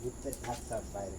ঘুরতে থাকতে বাইরে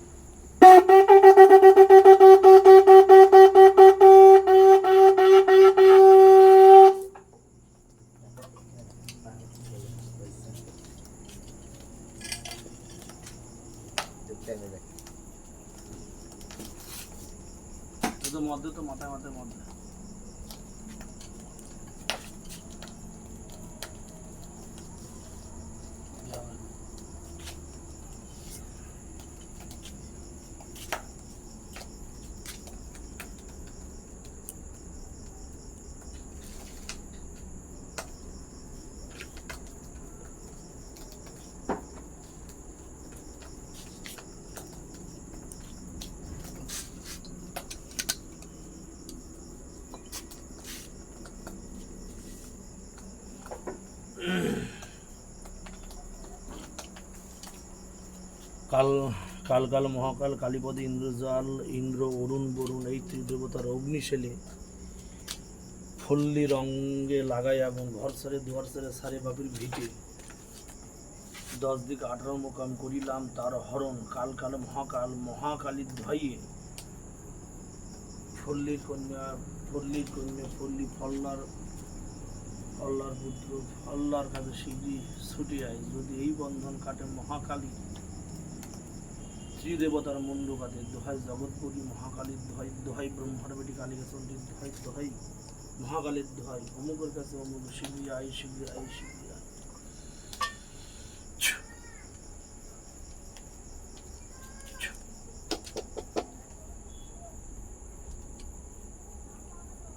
কাল কাল কাল মহাকাল, কালীপদ ইন্দ্রজাল, ইন্দ্র, অরুণ, বরুণ, এই ত্রিদেবতার অগ্নিশেলে ফল্লি রঙ্গে লাগাই এবং ঘর সারে, দুয়ার সারে সারে বাপির ভিটে দশ দিকে আঠারো মোকাম করিলাম তার হরণ। কাল কাল, মহাকাল মহাকালীর ধয়ে ফল্লির কন্যা ফল্লির কন্যা, ফল্লি ফল্লার ফল্লার পুত্র, ফল্লার কাছে শীঘ্রই ছুটি আয় যদি এই বন্ধন কাটে মহাকালী শ্রীদেবতার মুন্ডকাতে দোহাই জগৎপুরী মহাকালীর দোহাই দোহাই ব্রহ্মার বেটি কালীকে চণ্ডীর দোহাই দোহাই মহাকালীর দোহাই। অমুকের কাছে অমুক শীঘ্রই আয় শীঘ্রই আয় শীঘ্রই আয়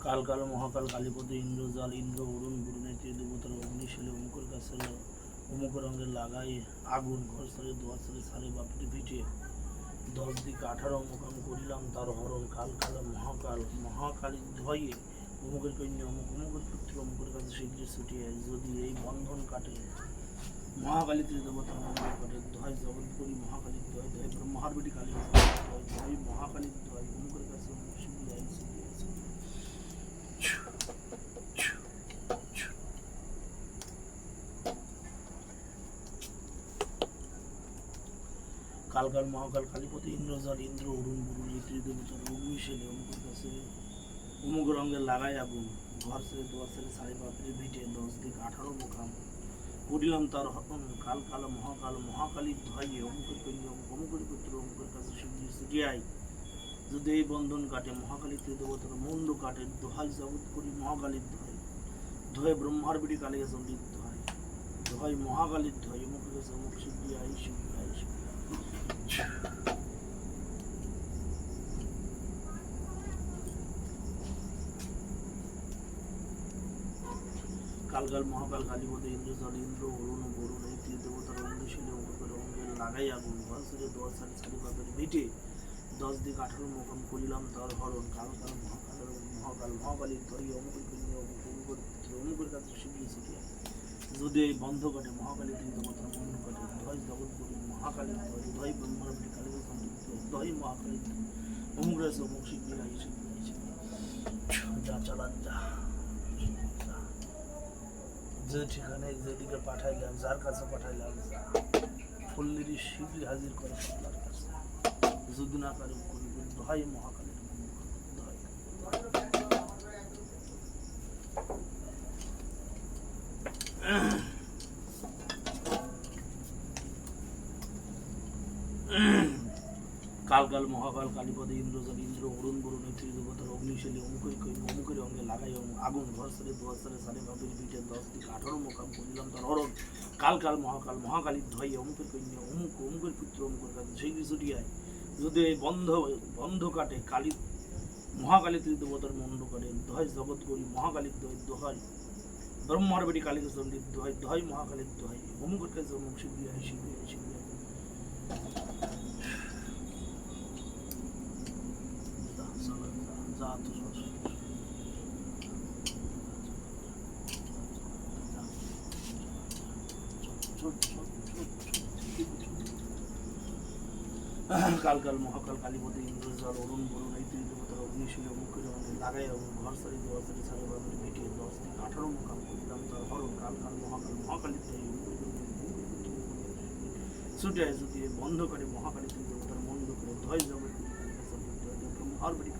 কাল কাল মহাকাল কালীপতি ইন্দ্রজাল ইন্দ্র অরুণ বরুণের ত্রিদেবতার অগ্নিশীলে অমুকের কাছে অমুক রঙের লাগাই আগুন ঘর সারে, দোয়ার সারে সারে বাপটি পিঠে দশ দিকে আঠারো মুখাম করিলাম, তার হরণ কাল কাল মহাকাল, মহাকালীর ধয়ে অমুকের কন্যা, অমুক, অমুকের পুত্র, অমুকের কাছে শীঘ্রই ছুটিয়ে যদি এই বন্ধন কাটে, মহাকালী ত্রিদেবতা মন্দির কাটে জগৎ জগৎপুরী মহাকালীর ধয় ধয় ব্রহ্মার বেটি কালী দোহাই দোহাই মহাকালীর দোহাই অমুকের কাছে অমুক শীঘ্রই আই শীঘ্রই আই, শীঘ্রই আই। কালকাল মহাকাল কালীপতি ইন্দ্রজাল, ইন্দ্র, অরুণ এই ত্রিদেবতার অগ্নিশেলে অমুকের কাছে অমুক রঙের লাগাই আগুন। ঘর ছেড়ে দোয়ার ছেড়ে সাড়ে পাপড়ি ভিটে দশ দিক আঠারো মোকাম করিলাম তার কাল কাল, মহাকাল মহাকালীর ধয়ে অমুকের কন্যা, অমুক, অমুকের পুত্র, অমুকের কাছে শিবজি ছুটিয়াই যদি এই বন্ধন কাটে, মহাকালী ত্রিদেবতার মুন্ড কাটে, দোহাই জগৎ করি মহাকালীর ধয়। ধয়ে ব্রহ্মার বিড়ি কালিকা চণ্ডীর ধয় দোহাই মহাকালীর ধয়, অমুকের কাছে অমুক শিবজি আই শিবজি আই শিবজি আই। কালকাল মহাকাল কালীপদে ইন্দ্রজল ইন্দ্র, অরুণ বরুণ এই তীর দেবতার লাগাই আগুন। পাপের ভিটে দশ দিক আঠারো মোকাম করিলাম তার হরণ। কাল কাল মহাকাল মহাকাল মহাকালীর ধরি অমুকের কাছে ছুটিয়া। যদি এই বন্ধ ঘটে, মহাকালী তীর দেবতার কাটে ধয় জগৎপুরী যা যা যা। ঠিকানে যেদিকে পাঠাইলাম, যার কাছে পাঠাইলাম ফুল্লির শিবির হাজির করে আপনার কাছে যদি না কারণ করি দহাই মহাকালের দহাই কাল কাল মহাকাল, কালীপদে ইন্দ্রজাল ইন্দ্র, অরুণ, বরুণ ত্রিদেবতার অগ্নিশৈলী, অমুকের কই, অমুকের অঙ্গে লাগাই আগুন, ঘর সারে, দোয়ার সারে ভাবের পিঠে, দশ দিকে, আঠারো মোকাম করিলাম তার হরণ, কাল কাল, মহাকাল মহাকালীর ধয় অমুকের কন্যা অমুক, অমুকের পুত্র, অমুকের কাছে সেই কিছু ছুটিয়ায় যদি এই বন্ধ বন্ধ কাটে, কালী, মহাকালী ত্রিদেবতার মন্ড কাটে দোহাই জগৎ করি মহাকালীর দোহাই দোহাই ব্রহ্মার বেটি কালীকে চণ্ডীর দোহাই দোহাই মহাকালীর দোহাই অমুকের কাছে অমুক শিবলি হয় শিবলি হয় শিবলি হয় যা, চলো, যা, যা তো সর। চল, চল, চল, চল। কাল কাল মহাকাল কালীপতি ইন্দ্রজাল অরুণ বরুণ এই তিন দেবতার অগ্নিশীল মুখের অঙ্গে লাগাই এবং ঘর সারি দেওয়া সারি সারি বাবুর মিটিয়ে দশ দিন আঠারো মুখাম করিলাম তার হরণ কাল কাল মহাকাল মহাকালী ছুটে দিয়ে বন্ধ করে মহাকালী তুই দেবতার বন্ধ করে ধয় জগৎ ব্রহ্মার বাড়ি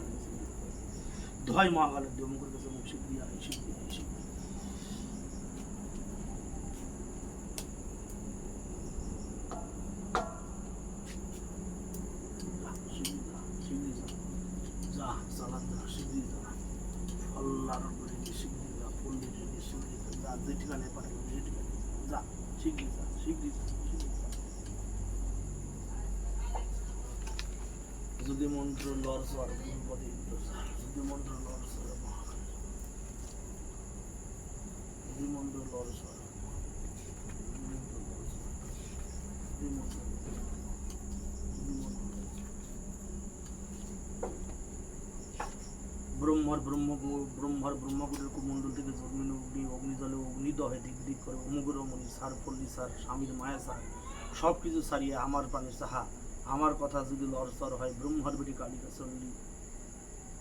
কালী ধয় মহাকালের দেব কাছে মুখ শিখ দিয়া শিখ দিয়া শিখ দিয়া। যা, শিগগির যা, যা। যা, চালান যা, শিগগির যা। আল্লাহর উপরে গিয়ে শিগগির যা, পল্লীর জন্য শিগগির যা। যা, যে ঠিকানায় পাঠাবো, যে। যা, শিগগির যা, শিগগির যা। যদি মন্ত্র লর ব্রহ্মার ব্রহ্ম ব্রহ্মার ব্রহ্মগুরের কুমণ্ডল থেকে জন্মিন অগ্নি অগ্নিজলে অগ্নিদহে দিক দিক করে অমুগুর মণি সার পল্লী সার, স্বামীর মায়া সার সব কিছু সারিয়ে আমার প্রাণের সাহা। আমার কথা যদি লড়সর হয়, ব্রহ্মার বেটি কালিকা চন্ডী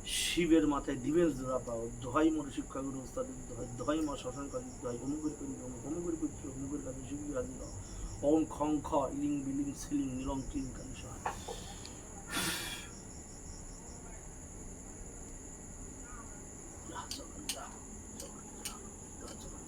শিবের মাথায় দিবেন জোড়া পাও, দোহাই মনে শিক্ষাগুরু ওস্তাদের দহাই, দোহাই মা শ্মশান কালী, দোহাই অমুকের করি অমুক অমুকের করছি অমুকের কাছে শিবজি হাজির অং খং খ, ইলিং বিলিং সিলিং, নিরং ক্লিং কালী সহায় যা, চলো, যা, চলো, যা, যা, চলো।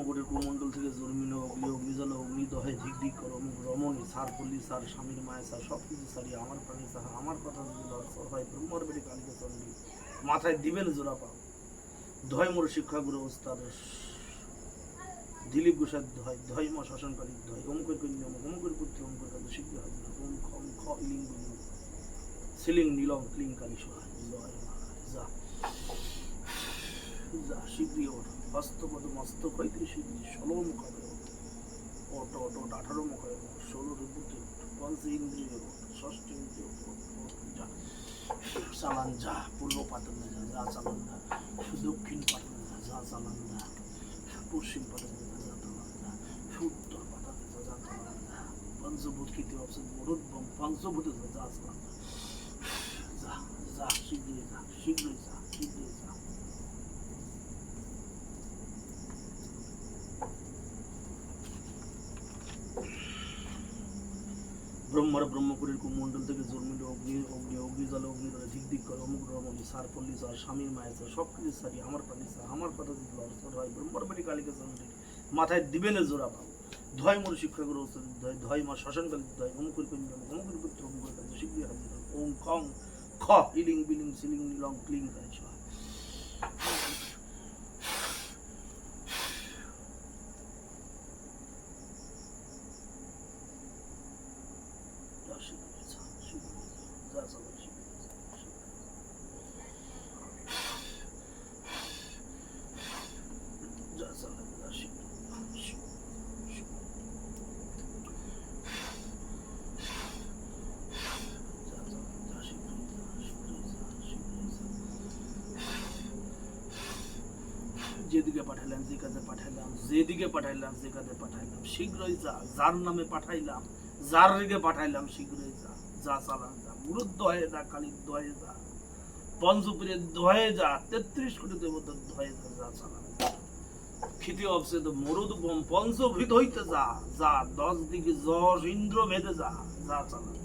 ব্রহ্মগুরের কুমণ্ডল থেকে জন্মিন অগ্নি অগ্নিজল অগ্নি দহে ধিক ধিক করো রমণী, সার পল্লী, সার স্বামীর মায়া, সার সব কিছু সারিয়ে আমার প্রাণী সাহা আমার কথা যদি লড়সর হয় ব্রহ্মার বেটি কালিকা চন্ডী মাথায় দিবেন জোড়া পাও। ধয় মোর শিক্ষাগুরু ওস্তাদ দিলীপ গোসাদ ধয় ধয় মা শ্মশানকালী ধয়, অমুকের কন্যা অমুক অমুকের পুত্র, অমুকের কাছে শিখতে হয় ওম খম খ ইলিং সিলিং নীলং, ক্লিং কালী সহায়। জয় যা। যা, শীঘ্রই ওঠ হস্তপদ মস্তক হইতে শীঘ্রই ষোলো মুখ হবে ওট ওট ওট আঠারো মুখ হবে ষোলো ওঠ পঞ্চ ইন্দ্রিয় ষষ্ঠ ইন্দ্রিয় যা। চালান যা, পূর্ব পাটনে যা যা চালান যা, দক্ষিণ পাটনে যা যা চালান যা, পশ্চিম পাটনে যা যা চালান যা, উত্তর পাটনে যা যা চালান যা পঞ্চভূত কীর্তি অবস্থা মরুদ্বম পঞ্চভূতে যা যা চালান যা যা শীঘ্রই যা শীঘ্রই যা শীঘ্রই যা ব্রহ্মার ব্রহ্মপুরের কুমণ্ডল থেকে জন্মিল অগ্নি অগ্নি অগ্নি জলে অগ্নি জলে দিক দিক করে, অমুক রমণী সার, পল্লী সার, স্বামীর মায়ের সার, সব কিছু সারি, আমার প্রাণী সার, আমার কথা যদি অর্থ হয় ব্রহ্মার বাড়ি কালিকা চন্দ্রী মাথায় দিবেন জোড়া পাবো ধয় মোর শিক্ষাগুরু ওস্তাদ ধয় ধয় মা শ্মশান কালী ধয় অমুকের কন্যা অমুকের পুত্র অমুকের কাছে শীঘ্রই হাজির। ওম কং, খ, ইলিং, বিলিং, সিলিং, নিলং, ক্লিং কালী সহায়। যা শীঘ্রই যা, শীঘ্রই যা, যা চালান শীঘ্রই যা, শীঘ্রই যা। যা চালান যা, শীঘ্রই যা, শীঘ্রই, শীঘ্রই। যা চালান যা, শীঘ্রই যা, শীঘ্রই যা, শীঘ্রই যা। যেদিকে পাঠাইলাম যে কাজে পাঠাইলাম, যেদিকে পাঠাইলাম যে কাজে পাঠাইলাম। শীঘ্রই যা, যার নামে পাঠাইলাম, যার দিকে পাঠাইলাম, শীঘ্রই যা যা চালান যা। মুরুদ দহে যা কালির দহে যা পঞ্চপুরের দহে যা, তেত্রিশ কোটি দেবতার দহে যা যা চালান ক্ষিতি অবসে তো মরুদ পঞ্চভৃত হইতে যা যা দশ দিকে যশ ইন্দ্র ভেদে যা যা চালান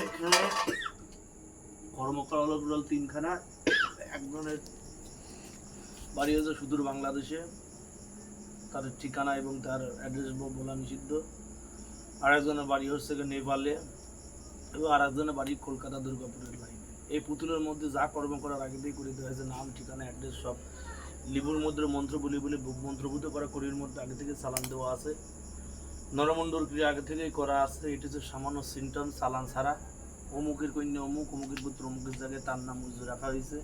এখানে টোটাল তিনখানা। একজনের বাড়ি হচ্ছে সুদূর বাংলাদেশে। তার ঠিকানা এবং তার অ্যাড্রেস বলা নিষিদ্ধ। বাড়ি হচ্ছে নেপালে এবং আরেকজনের বাড়ি কলকাতা দুর্গাপুরের লাইনে এই পুতুলের মধ্যে যা কর্ম করার আগে দিয়ে করে দেওয়া হয়েছে, নাম, ঠিকানা, অ্যাড্রেস সব। লিপুর মধ্যে মন্ত্র বলি বলে মন্ত্রভূত করা করির মধ্যে আগে থেকে চালান দেওয়া আছে। নরমণ্ডল ক্রিয়া আগে থেকেই করা আছে। এটি হচ্ছে সামান্য সিমটম চালান ছাড়া। অমুকের কন্যা অমুক, অমুকের পুত্র অমুকের জায়গায় তার নাম উজ্জ্ব রাখা হয়েছে।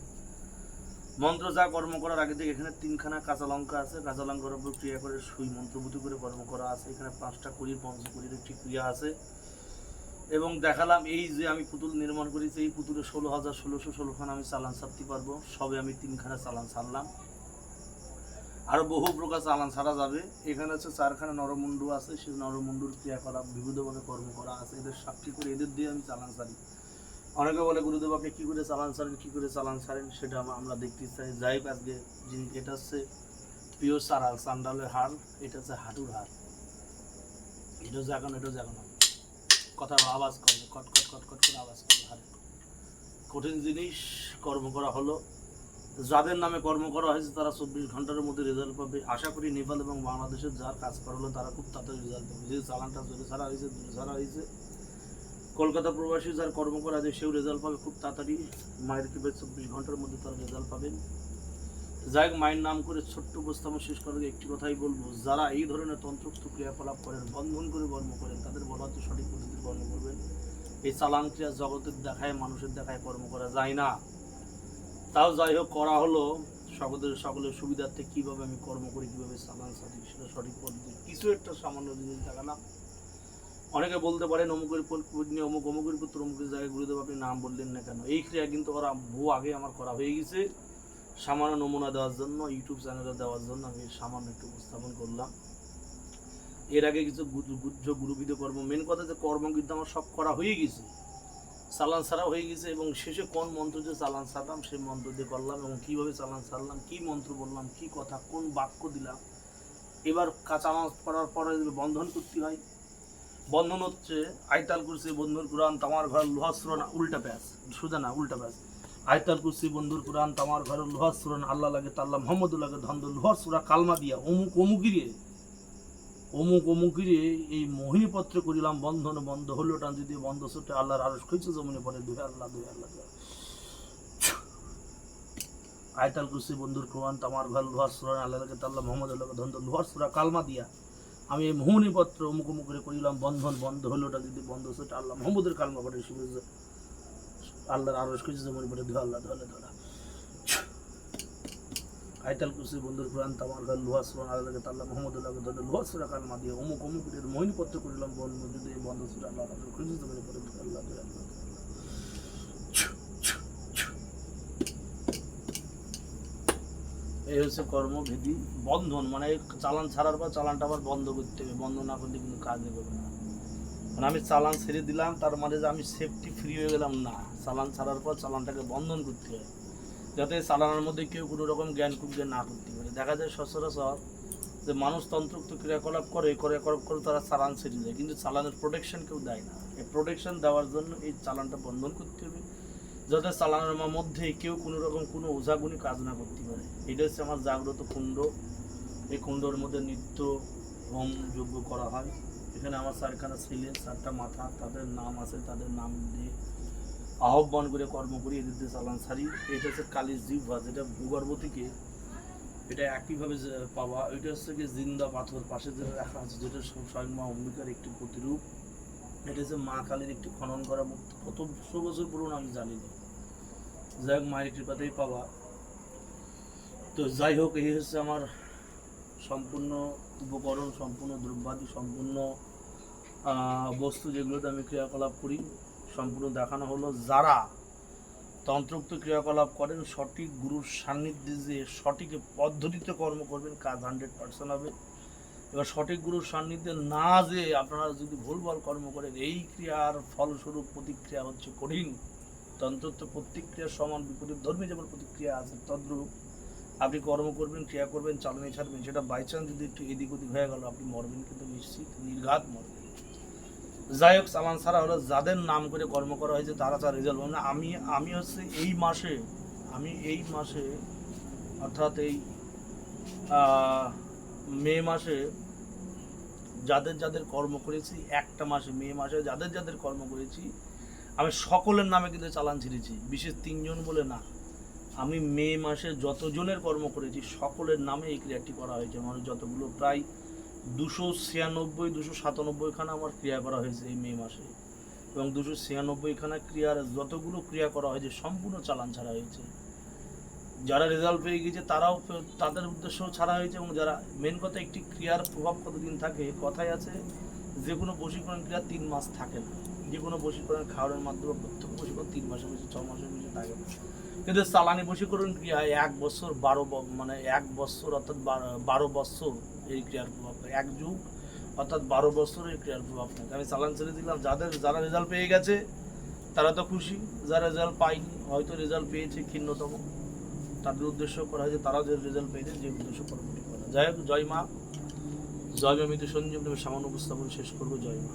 মন্ত্র যা কর্ম করার আগে থেকে এখানে তিনখানা কাঁচা লঙ্কা আছে। কাঁচা লঙ্কার উপর ক্রিয়া করে সুই মন্ত্রভূত করে কর্ম করা আছে। এখানে পাঁচটা কুড়ির পঞ্চকুড়ির একটি ক্রিয়া আছে। এবং দেখালাম এই যে আমি পুতুল নির্মাণ করেছি, এই পুতুলে ষোলো হাজার ষোলোশো ষোলোখানা আমি চালান ছাড়তে পারব। সবে আমি তিনখানা চালান ছাড়লাম। আরও বহু প্রকার চালান ছাড়া যাবে। এখানে হচ্ছে চারখানা নরমুন্ডু আছে, সেই নরমুন্ডুর ক্রিয়াকলাপ বিবিধভাবে কর্ম করা আছে। এদের সাক্ষী করে, এদের দিয়ে আমি চালান ছাড়ি। অনেকে বলে, গুরুদেব, আপনি কী করে চালান ছাড়েন, কী করে চালান ছাড়েন? সেটা আমরা দেখতে চাই। যাই আজকে যিনি, এটা হচ্ছে পিওর সারাল সান্ডালের হার, এটা হচ্ছে হাঁটুর হার। এটা জাগানো এটা জাগানো কথা আওয়াজ করবে কট কট কট কট করে আওয়াজ করবে হারে কঠিন জিনিস কর্ম করা হলো। যাদের নামে কর্ম করা হয়েছে, তারা চব্বিশ ঘণ্টার মধ্যে রেজাল্ট পাবে। আশা করি নেপাল এবং বাংলাদেশের যার কাজ করা হলো, তারা খুব তাড়াতাড়ি রেজাল্ট পাবে। যে চালানটা জোরে ছাড়া হয়েছে দূরে ছাড়া হয়েছে। কলকাতা প্রবাসী যার কর্ম করা আছে, সেও রেজাল্ট পাবে খুব তাড়াতাড়ি। মায়ের কৃপে চব্বিশ ঘণ্টার মধ্যে তারা রেজাল্ট পাবেন। যাই মায়ের নাম করে ছোট্ট উপস্থাপন শেষ করার একটি কথাই বলব। যারা এই ধরনের তন্ত্রোক্ত ক্রিয়াকলাপ করেন, বন্ধন করে কর্ম করেন, তাদের বলা হচ্ছে সঠিক পদ্ধতির কর্ম করবেন। এই চালান ক্রিয়া জগতের দেখায়, মানুষের দেখায় কর্ম করা যায় না। তাও যাই হোক করা হলো, সকলের সকলের সুবিধার্থে কীভাবে আমি কর্ম করি, কীভাবে চালান সাথি সেটা সঠিক পদ্ধতি, কিছু একটা সামান্য জিনিস দেখালাম। অনেকে বলতে পারেন, অমুকের পত্নী অমুক, অমুকের পুত্র অমুকের জায়গায় গুরুদেব আপনি নাম বললেন না কেন? এই ক্রিয়া কিন্তু ওরা বহু আগে আমার করা হয়ে গেছে। সামান্য নমুনা দেওয়ার জন্য, ইউটিউব চ্যানেলে দেওয়ার জন্য আমি সামান্য একটু উপস্থাপন করলাম। এর আগে কিছু গুজ- গুজ্জ গুরুবিধ কর্ম মেন কথা যে কর্ম কিন্তু আমার সব করা হয়ে গেছে। চালান ছাড়া হয়ে গেছে এবং শেষে কোন মন্ত্র যে চালান ছাড়লাম, সেই মন্ত্র দিয়ে করলাম এবং কীভাবে চালান ছাড়লাম, কী মন্ত্র বললাম, কী কথা, কোন বাক্য দিলাম। এবার চালান করার পরে বন্ধন করতে হয়, বন্ধন হচ্ছে আইতাল কুরসি, বন্ধুর কোরআন, তামার ঘর লোহাস্ত্র না উল্টা প্যাস সোজা না, উল্টা প্যাস আয়তাল কুরসি, বন্ধুর কোরআন, তামার ঘর লোহাস্ত্র না আল্লাহ লাগে তাল্লাহ মোহাম্মদ লাগে ধন্দ লোহাস্ত্রা কালমা দিয়া, অমুক, অমুকিরে অমুক অমুকিরে এই মোহিনীপত্র করিলাম, বন্ধন বন্ধ হলো, টান যদি বন্ধ ছোটে, আল্লাহর আরস খুঁজছে জমিনে পড়ে দুই আল্লাহ দুই আল্লাহ আয়তাল কুসি বন্ধুর কোরআন, তামার ঘর লোহাস্ত্র আল্লাহ লাগে তাল্লাহ মোহাম্মদ লাগে ধন্দ লোহাস্ত্রা কালমা দিয়া। আমি এই মোহনী পত্র অমুক অমুক করে করিলাম, বন্ধন বন্ধ হলো ওটা যদি বন্ধ সেটা আল্লাহ মোহাম্মদের কালমা পড়ে শিবে আল্লাহর আরস খুঁজছে জমিনে পড়ে দুই আল্লাহ ধরে ধরা আইতাল কুসি বন্ধুর কোরআন তামার গাল, লোহা সুরান আল্লাহকে তাল্লাহ মোহাম্মদুল্লাহ ধরে লোহা সুরা কালমা দিয়ে অমুক অমুক এর পত্র করিলাম বন্ধ যদি এই বন্ধ সুরা আল্লাহ আল্লাহ জমিনে পড়ে দুই আল্লাহ আল্লাহ এই হচ্ছে কর্মবিধি, বন্ধন মানে চালান ছাড়ার পর চালানটা আবার বন্ধ করতে হবে, বন্ধ না করলে কিন্তু কাজ হবে না। মানে আমি চালান ছেড়ে দিলাম, তার মানে যে আমি সেফটি ফ্রি হয়ে গেলাম, না। চালান ছাড়ার পর চালানটাকে বন্ধন করতে হয় যাতে চালানোর মধ্যে কেউ কোনো রকম জ্ঞান কুজ্ঞে না করতে পারে। দেখা যায় সচরাচর যে মানুষ তন্ত্রোক্ত ক্রিয়াকলাপ করে ক্রিয়াকলাপ করে তারা চালান ছেড়ে যায় কিন্তু চালানের প্রোটেকশন কেউ দেয় না। এই প্রোটেকশন দেওয়ার জন্য এই চালানটা বন্ধন করতে হবে, যাতে চালানোর মধ্যে কেউ কোনো রকম কোনো ওঝাগুনি কাজ না করতে পারে। এটা হচ্ছে আমার জাগ্রত কুণ্ড। এই কুণ্ডর মধ্যে নিত্য হোম যজ্ঞ করা হয়। এখানে আমার চারখানা ছেলে চারটা মাথা, তাদের নাম আছে, তাদের নাম দিয়ে আহ্বান করে কর্ম করি এদের দিয়ে চালান ছাড়ি এটা হচ্ছে কালির জিহ্বা, যেটা ভূগর্ভ থেকে এটা একইভাবে পাওয়া, এটা হচ্ছে কি জিন্দা পাথর, পাশে যে রাখা আছে, যেটা সব- স্বয়ং মা অম্বিকার একটি প্রতিরূপ। এটা হচ্ছে মা কালীর একটি খনন করা মুক্ত কত দুশো বছর পুরনো আমি জানি না। যাই হোক, মায়ের কৃপাতেই পাওয়া। তো যাই হোক, এই হচ্ছে আমার সম্পূর্ণ উপকরণ, সম্পূর্ণ দ্রব্যাদি, সম্পূর্ণ বস্তু যেগুলোতে আমি ক্রিয়াকলাপ করি। সম্পূর্ণ দেখানো হলো যারা তন্ত্রোক্ত ক্রিয়াকলাপ করেন, সঠিক গুরুর সান্নিধ্যে যে সঠিক পদ্ধতিতে কর্ম করবেন, কাজ হান্ড্রেড পার্সেন্ট হবে। এবার সঠিক গুরুর সান্নিধ্যে না যে আপনারা যদি ভুলভাল কর্ম করেন, এই ক্রিয়ার ফলস্বরূপ প্রতিক্রিয়া হচ্ছে কঠিন। তন্ত্রত্ব প্রতিক্রিয়ার সমান বিপরীত, ধর্মী যেমন প্রতিক্রিয়া আছে, তদ্রূপ। আপনি কর্ম করবেন, ক্রিয়া করবেন, চালানি ছাড়বেন, সেটা বাই চান্স যদি একটু এদিক ওদিক হয়ে গেল, আপনি মরবেন কিন্তু নিশ্চিত, নির্ঘাত মরবেন। যাই হোক চালান ছাড়া হলো যাদের নাম করে কর্ম করা হয়েছে, তারা তার রেজাল্ট মানে আমি আমি হচ্ছে এই মাসে, আমি এই মাসে, অর্থাৎ এই মে মাসে যাদের যাদের কর্ম করেছি, একটা মাসে, মে মাসে যাদের যাদের কর্ম করেছি, আমি সকলের নামে কিন্তু চালান ছিঁড়েছি, বিশেষ তিনজন বলে না। আমি মে মাসে যতজনের কর্ম করেছি, সকলের নামে এই ক্রিয়াটি করা হয়েছে। মানে যতগুলো প্রায় দুশো ছিয়ানব্বই, দুশো সাতানব্বইখানা আমার ক্রিয়া করা হয়েছে এই মে মাসে। এবং দুশো ছিয়ানব্বইখানা ক্রিয়ার যতগুলো ক্রিয়া করা হয়েছে সম্পূর্ণ চালান ছাড়া হয়েছে। যারা রেজাল্ট পেয়ে গেছে তারাও তাদের উদ্দেশ্যও ছাড়া হয়েছে এবং যারা মেন কথা একটি ক্রিয়ার প্রভাব কতদিন থাকে কথাই আছে, যে কোনো বশীকরণ ক্রিয়া তিন মাস থাকে না। যে কোনো বশীকরণ খাওয়ানোর মাধ্যমে প্রত্যেক বশীকরণ তিন মাসের বেশি, ছ মাসের বেশি থাকে না। কিন্তু চালানি বশীকরণ ক্রিয়া এক বছর বারো মানে এক বছর অর্থাৎ বারো বছর এই ক্রিয়ার প্রভাব থাকে। এক যুগ, অর্থাৎ বারো বছর এই ক্রিয়ার প্রভাব থাকে আমি চালান ছেড়ে দিলাম, যাদের, যারা রেজাল্ট পেয়ে গেছে, তারা তো খুশি। যারা রেজাল্ট পায়নি, হয়তো রেজাল্ট পেয়েছে ক্ষীণতম। তাদের উদ্দেশ্য করা হয়েছে তারা যে রেজাল্ট পেয়েছে, যে উদ্দেশ্য পরবর্তী করা। যাই হোক, জয় মা। জয় মা সঞ্জীব সামান্য উপস্থাপন শেষ করব। জয় মা।